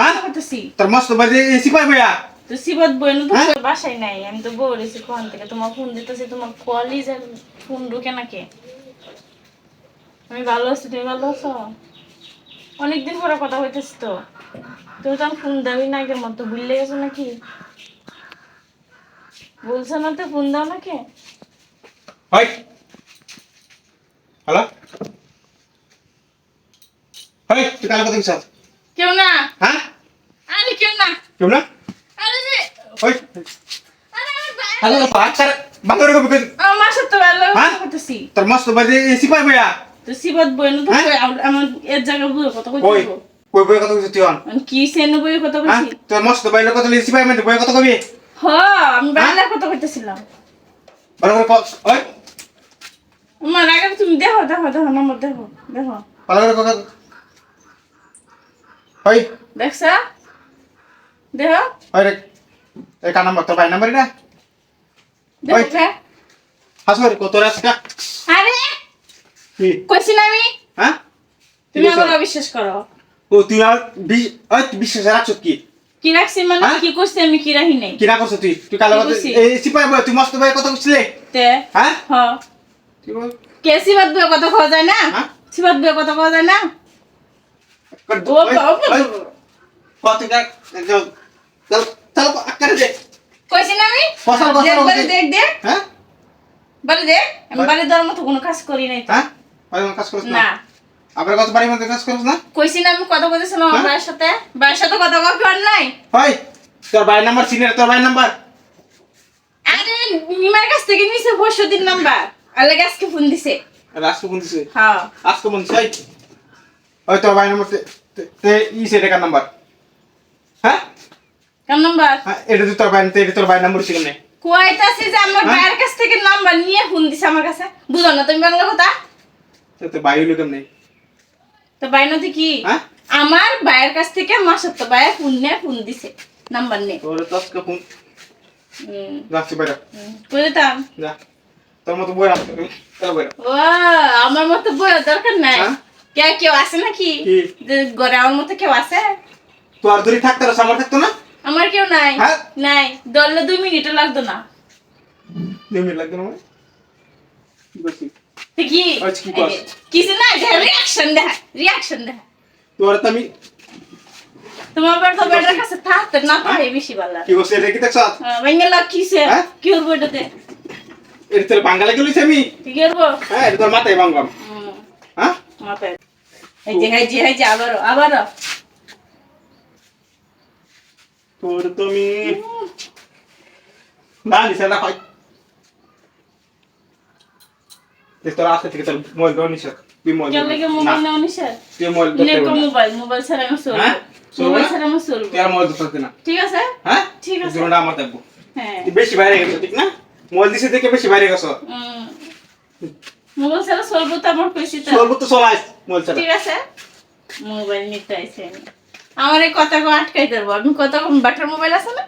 হ্যাঁ? করতেছি তোর মস্ত বাজে এসি পাই বইয়া? তো সিবত বইন তো হ্যাঁ? বাসায় নাই। আমি তো বউ রেছি কোন থেকে। তোমার ফোন দিতেছি তোমার কলিজ আর ফোন ঢুকে নাকি? আমি ভালো আছি তুমি ভালো আছো? অনেকদিন পরে কথা হইতেছি তো। তুমি তো ফোন দাবি না আগের মতো ভুললে গেছো নাকি? বলছো না তো ফোন দাও নাকি? হয় হ্যালো? হয় তুই কাল কথা কিসব কেউ না? হ্যাঁ? আরে কেউ না। কেউ না? আরে যে হয় ভাই- হ্যালো পাক স্যার বাংলা কবি কই? আমার সাথে ভালো হ্যাঁ? করতেছি। তোর মস্ত বাজে এসি পাই বইয়া? তো সিবত বইন তো হ্যাঁ? কই? আমার এর জায়গা বুঝে কথা কই? কইতে কই বই কথা কইছিস তুই আমি কি সেন বইয়ের কথা হ্যাঁ? কইছি? তোর মস্ত বাইলে কথা এসি পাই মানে বই কথা কবি? হ আমি বাংলার কথা কইতেছিলাম। ভালো করে কস ওই। আমার আগে তুমি? দেখো দেখো দেখো নম্বর দেখো দেখো। ভালো করে হয় দেখছা? দেখো হয় রে এই কার নাম্বার? ভাই নাম্বার এটা দেখো ওই। কে? হাস করে কত রাস্তা আরে! কি? কইছি না আমি? হ্যাঁ? তুমি? আমার অবিশ্বাস করো। ও তুই তুই বিশ্বাস রাখছ কি? কি রাখছি মানে? হ্যাঁ? কি করছি আমি কি রাখি নাই? কি না করছ তুই? তুই কালো? এই সিপাই বই তুই মস্ত ভাই কথা কইছিলে? তে। হ্যাঁ? হ। তুই বল? কে সিবাত বইয়ের কথা খাওয়া যায় না? হ্যাঁ? সিবাত বইয়ের কথা খাওয়া যায় না? কাজ করি নাই তো। ওই আমার কাজ করিস না না আবার কত বাড়ির মধ্যে কাজ করিস না কইছি না আমি কথা বলতেছিলাম আমার? সাথে ভাইয়ের সাথে কথা কি নাই হয় তোর ভাই নাম্বার সিনিয়র তোর ভাই নাম্বার আরে নিমার কাছ থেকে নিছে পরশু নাম্বার আলে আজকে ফোন দিছে রাজকে ফোন দিছে হ্যাঁ আজকে ফোন দিছে ওই তোর ভাই নাম্বার তে ই সে টাকার নাম্বার। হ্যাঁ? কোন নাম্বার? হ্যাঁ, এটা তো তোর ভাই এটা তোর ভাই নাম্বার ছিল না কুয়াইতাছি যে আমার হ্যাঁ? ভাইয়ের কাছ থেকে নাম্বার নিয়ে ফোন দিছে আমার কাছে। বুঝো না তুমি বাংলা কথা? তো তোর ভাই হইল কেমন? তো ভাই নদী কি? হ্যাঁ? আমার ভাইয়ের কাছ থেকে আমার সত্য ভাইয়ের ফোন নিয়ে ফোন দিছে নাম্বার নিয়ে। তোর তো আজকে ফোন যাচ্ছি বাইরে। কই দিতাম যা তোর মতো বই রাখতে ও আমার মতো বইয়ের দরকার নাই। হ্যাঁ? কে কেউ আছে নাকি? আমার মতো কেউ আছে? তো আর দূরে থাকতো সামনে থাকতো না? আমার কেউ নাই। হ্যাঁ? নাই। ধরলে দুই মিনিটও লাগতো না। দুই মিনিট লাগতো না আমার কি তো কি? কি কস? কিছু না রিয়াকশন দেখা রিয়াকশন দেখা। তোর তো আমি তোমার তো বেটার কাছে থাকতে না পারে বেশি ভালো। কি দেখছ? কিসে হ্যাঁ? কি করব এটাতে? এটা তোর বাঙ্গালে গেলিস আমি? কি করব? হ্যাঁ তোর মাথায় বাঙ্গাম। হ্যাঁ? মাথায়। এই যে এই যে এই যে আবারও আবারও তোর তুমি না দিছে না হয় তোর আসতে থেকে তোর মোবাইল নিছে তুই মোবাইল কেন লাগে মোবাইল তুই মোবাইল নে ধরতে কো মোবাইল মোবাইল ছাড়া আমি চলবো? মোবাইল না? ছাড়া আমি চলবো তুই মোবাইল ধরতে না ঠিক আছে হ্যাঁ ঠিক আছে। জীবনটা আমার দেখব হ্যাঁ বেশি বাইরে গেছো ঠিক না মোবাইল দিছে দেখে বেশি বাইরে গেছো উম, মোবাইল ছাড়া চলবো তো আমার খুশি চলবো তো চলাইস মোবাইল ছাড়া। ঠিক আছে? মোবাইল নিতে আইছে আমার এই কথা আটকাই দেবো আমি কত বাটার মোবাইল আছে না?